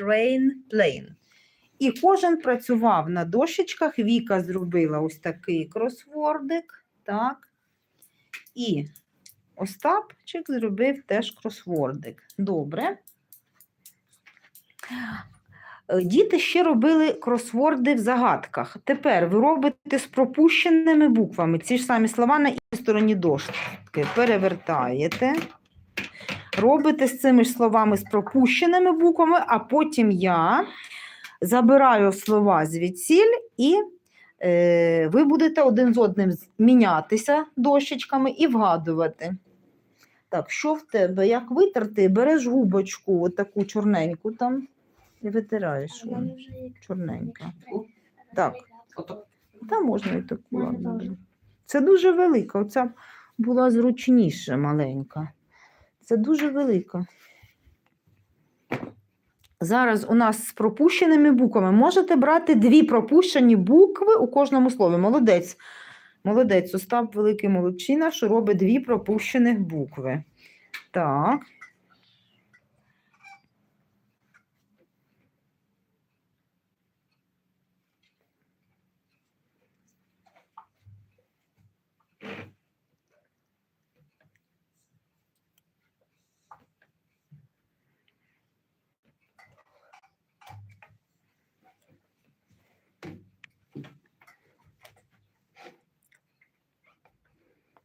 train, plane. І кожен працював на дощечках. Віка зробила ось такий кросвордик. Так. І Остапчик зробив теж кросвордик. Добре. Е, Діти ще робили кросворди в загадках. Тепер ви робите з пропущеними буквами ці ж самі слова на іншій стороні дошки. Перевертаєте. Робите з цими ж словами з пропущеними буквами, а потім я забираю слова звідсіль і е, ви будете один з одним мінятися дощечками і вгадувати. Так, що в тебе? Як витерти? Береш губочку, отаку чорненьку там, і витираєш. вон, Чорненька. Так. Та можна і таку. Це дуже велика. Оця була зручніша маленька. Це дуже велико. Зараз у нас з пропущеними буквами. Можете брати дві пропущені букви у кожному слові. Молодець. Молодець. Остап великий молодчина, що робить дві пропущених букви. Так.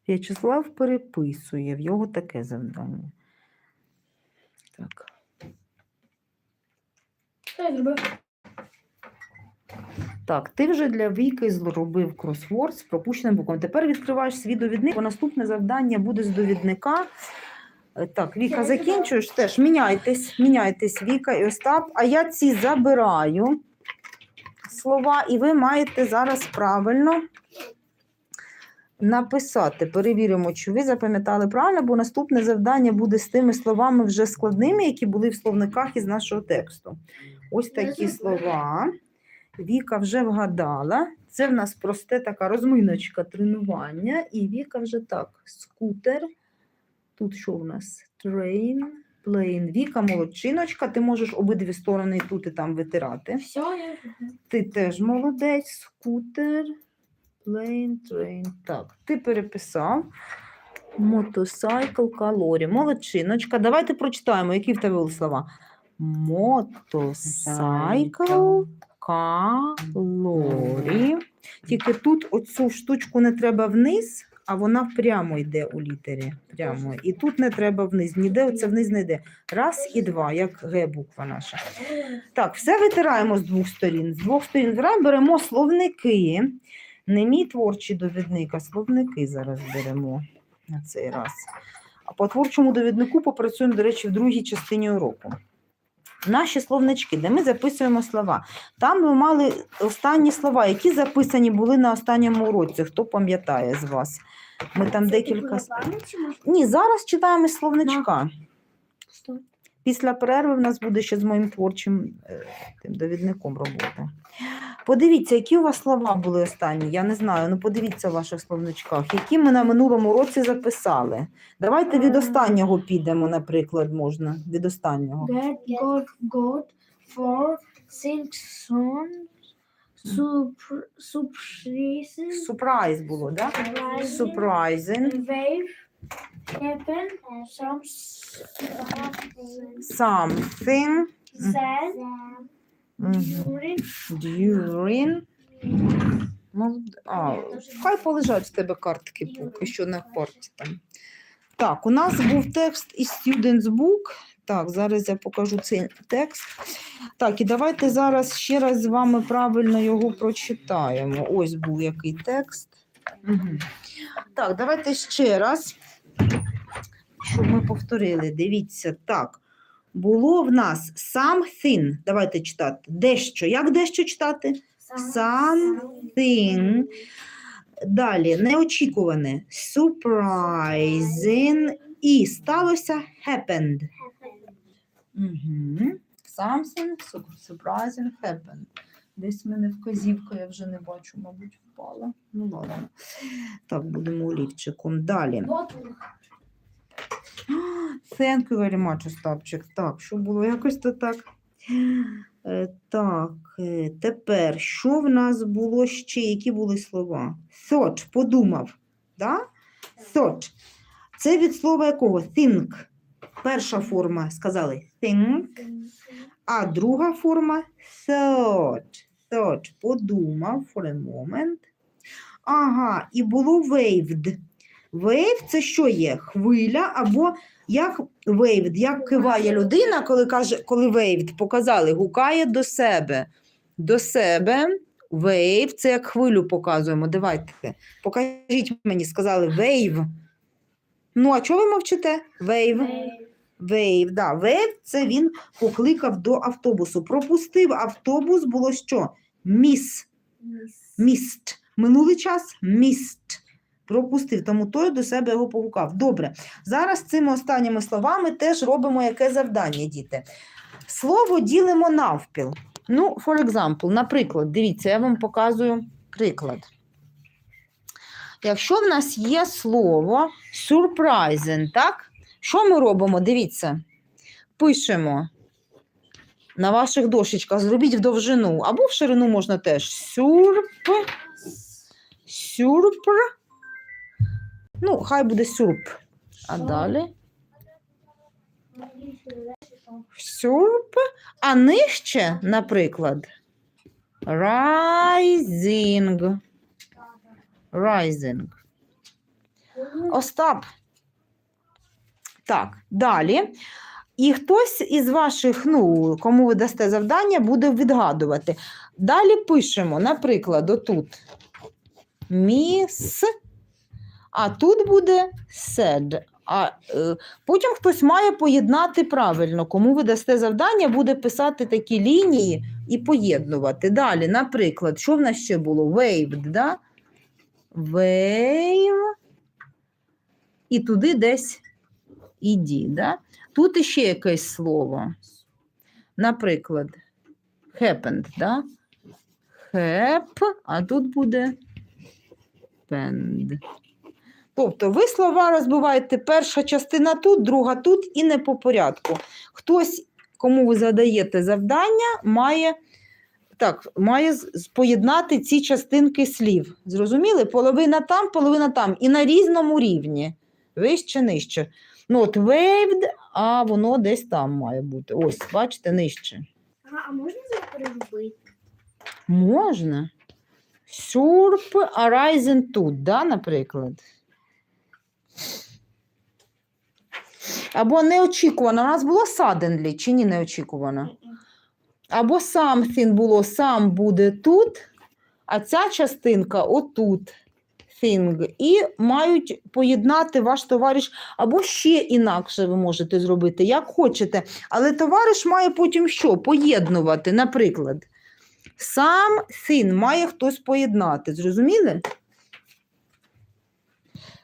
В'ячеслав переписує, в його таке завдання. Так. Я зробив? Так, ти вже для Віки зробив кросворд з пропущеним буквами. Тепер відкриваєш свій довідник, бо наступне завдання буде з довідника. Е, Так, Віка, закінчуєш теж. Міняйтесь, міняйтесь, Віка і Остап. А я ці забираю слова, і ви маєте зараз правильно написати. Перевіримо, чи ви запам'ятали правильно, бо наступне завдання буде з тими словами вже складними, які були в словниках із нашого тексту. Ось такі слова. Віка вже вгадала. Це в нас просте така розминочка тренування. І Віка вже так. Скутер. Тут що в нас? Train, plane. Віка молодчиночка. Ти можеш обидві сторони тут і там витирати. Все, я Ти теж молодець. Скутер, plane, train. Так, ти переписав. Мотосайкл, калорі. Молодчиночка. Давайте прочитаємо, які в тебе були слова. Мотосайкл, калорі. Тільки тут оцю штучку не треба вниз, а вона прямо йде у літері. Прямо. І тут не треба вниз. Ніде оце вниз не йде. Раз і два, як Г буква наша. Так, все витираємо з двох сторін. З двох сторін беремо словники. Не мій творчий довідник, а словники зараз беремо на цей раз. А по творчому довіднику попрацюємо, до речі, в другій частині уроку. Наші словнички, де ми записуємо слова. Там ви мали останні слова, які записані були на останньому уроці. Хто пам'ятає з вас? Ми там декілька. с- Ні, зараз читаємо словничка. Після перерви в нас буде ще з моїм творчим е, тим довідником робота. Подивіться, які у вас слова були останні. Я не знаю. Ну подивіться в ваших словничках, які ми на минулому році записали. Давайте від Е. останнього підемо, наприклад, можна. Від останнього. Get, got, got, for, think, son, super, surprises, Сюрприз було, так? Да? Surprising. wave, happen, some, Something. Мгм. During. Ну, а, хай полежать в тебе картки поки що на парті там. Так, у нас був текст із Students Book. Так, зараз я покажу цей текст. Так, і давайте зараз ще раз з вами правильно його прочитаємо. Ось був який текст. Угу. Так, давайте ще раз, щоб ми повторили. Дивіться, так. Було в нас something. Давайте читати. Дещо. Як дещо читати? Something. Далі неочікуване. Surprising. І сталося happened. Угу. Something surprising happened. Десь в мене вказівка, я вже не бачу, мабуть, впала. Ну ладно. Так, будемо олівчиком. Далі. Thank you very much, Остапчик. Так, що було якось то так Е, Так, е, тепер, що в нас було ще? Які були слова? Thought, подумав. Да? Thought. Це від слова якого? Think. Перша форма сказали think, а друга форма thought. Thought. Подумав for a moment. Ага, і було waved. Wave це що є? Хвиля або як waved, як киває людина, коли каже, коли waved, показали, гукає до себе. До себе. Wave це як хвилю показуємо. Давайте. Покажіть мені, сказали wave. Ну, а чого ви мовчите? Wave. Wave, да. Wave це він покликав до автобусу. Пропустив автобус, було що? Міс. Міст. Минулий час міст. Пропустив, тому той до себе його погукав. Добре. Зараз цими останніми словами теж робимо яке завдання, діти. Слово ділимо навпіл. Ну, for example, наприклад, дивіться, я вам показую приклад. Якщо в нас є слово surprising, так? Що ми робимо? Дивіться. Пишемо на ваших дошечках, зробіть в довжину, або в ширину можна теж. Сюрп, сюрпр. Ну, хай буде сюрп. А далі сюрп. А нижче, наприклад, rising. Rising. Остап. Так, далі. І хтось із ваших, ну, кому ви дасте завдання, буде відгадувати. Далі пишемо, наприклад, отут міс, а тут буде said. А е, потім хтось має поєднати правильно. Кому ви дасте завдання, буде писати такі лінії і поєднувати. Далі, наприклад, що в нас ще було? Waved, да? Wave. І туди десь іді. Да? Тут іще якесь слово. Наприклад, happened, да? Hap, а тут буде pend. Тобто ви слова розбиваєте перша частина тут, друга тут і не по порядку. Хтось, кому ви задаєте завдання, має, так, має поєднати ці частинки слів. Зрозуміли? Половина там, половина там. І на різному рівні. Вище, нижче. Ну, от waved, а воно десь там має бути. Ось, бачите, нижче. А, а можна переробити? Можна. Surp arising тут, да, наприклад. Або неочікувано. У нас було suddenly, чи ні неочікувано? Або something було сам буде тут, а ця частинка отут. Thing. І мають поєднати ваш товариш, або ще інакше ви можете зробити, як хочете. Але товариш має потім що? Поєднувати. Наприклад, сам син має хтось поєднати. Зрозуміли?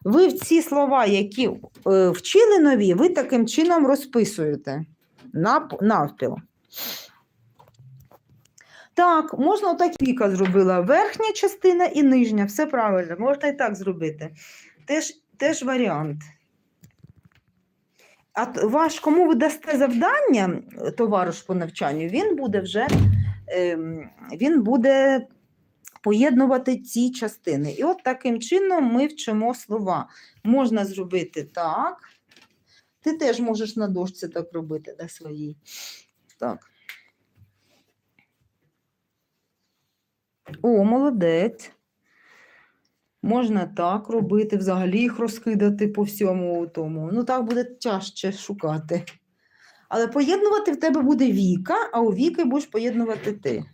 Ви в ці слова, які е, вчили нові, ви таким чином розписуєте навпіл. Так, можна отак Віка зробила. Верхня частина і нижня, все правильно, можна і так зробити. Теж, теж варіант. А ваш, кому ви дасте завдання, товариш по навчанню, він буде вже ем, він буде поєднувати ці частини. І от таким чином ми вчимо слова. Можна зробити так. Ти теж можеш на дошці так робити на своїй. Так. О, молодець. Можна так робити, взагалі їх розкидати по всьому тому. Ну, так буде тяжче шукати. Але поєднувати в тебе буде Віка, а у Віки будеш поєднувати ти.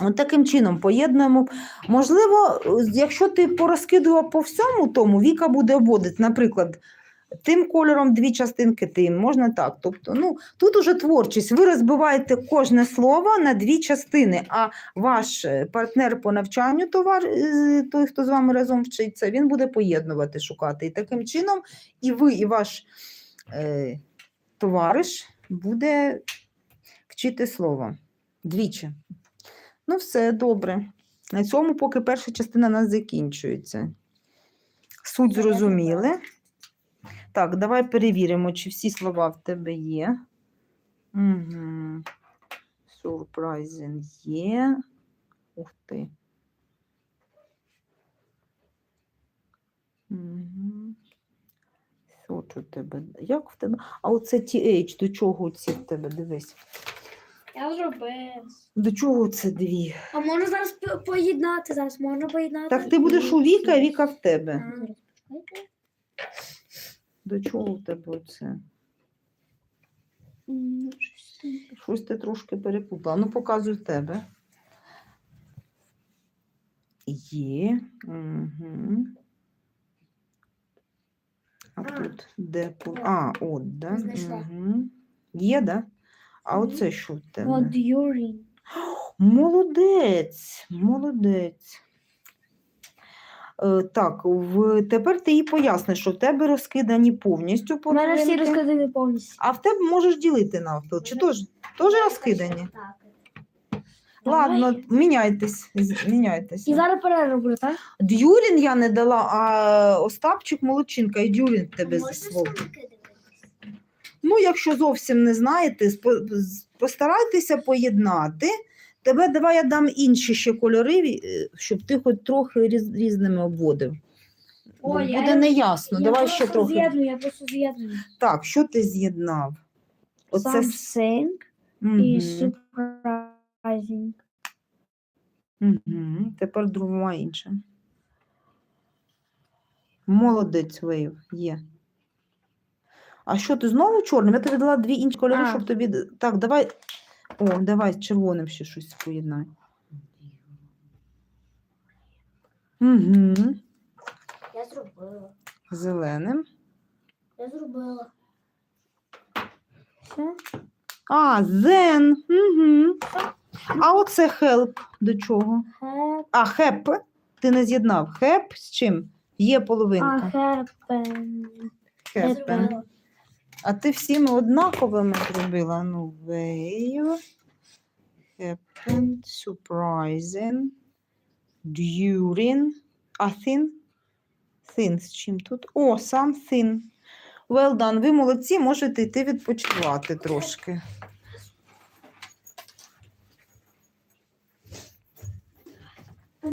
От таким чином поєднуємо. Можливо, якщо ти порозкидував по всьому тому, Віка буде обводити, наприклад, тим кольором дві частинки, тим, можна так. Тобто, ну, тут уже творчість. Ви розбиваєте кожне слово на дві частини, а ваш е, партнер по навчанню, товар, е, той, хто з вами разом вчиться, він буде поєднувати, шукати. І таким чином і ви, і ваш е, товариш буде вчити слово двічі. Ну, все добре. На цьому поки перша частина нас закінчується. Суть зрозуміли. Так, давай перевіримо, чи всі слова в тебе є. Угу. Surprising є. Ух ти. Угу. Що у тебе? Як в тебе? А оце TH, до чого ці в тебе? Дивись. Я зробив. До чого це дві? А можна зараз по- поєднати? Зараз можна поєднати. Так ти будеш у Віка, а Віка в тебе. А, почекайте. До чого в тебе оце? М, щось там. Щось ти трошки перепутала. Ну, показуй в тебе. Є. Угу. А А. тут де? по- А, от, да? Знайшла. Угу. Є, да? А оце що в тебе? Юрій. Молодець, молодець. Е, так, в... тепер ти їй поясниш, що в тебе розкидані повністю У мене всі розкидані повністю. а в тебе можеш ділити навпіл. Чи теж, теж розкидані? Так. Ладно, міняйтесь, з- міняйтеся. І зараз перероблю, так? Дюрін я не дала, а Остапчик молодчинка, і Дюрін тебе словом. Ну, якщо зовсім не знаєте, постарайтеся поєднати. Тебе давай я дам інші ще кольори, е, щоб ти хоч трохи різ, різними обводив. Ой, я- Буде неясно. Я давай ще трохи. З'єдную, я просто з'єдную. Так, що ти з'єднав? Оце Something і Мгм. surprising. Угу. Тепер друга інша. Молодець вейв, є. А що ти знову чорним? Я тобі дала дві інші кольори, А. щоб тобі. д- Так, давай. О, давай з червоним ще щось поєднай. Угу. Я зробила. Зеленим. Я зробила. Все? А, then. Угу. А оце help до чого? Have А, help. Ти не з'єднав. Help з чим? Є половинка. happen. Я Happen. зробила. А ти всіми однаковими зробила. Ну, wave, happened, surprising, during, а thin? Thin з чим тут? О, something. Well done. Ви молодці, можете йти відпочивати трошки.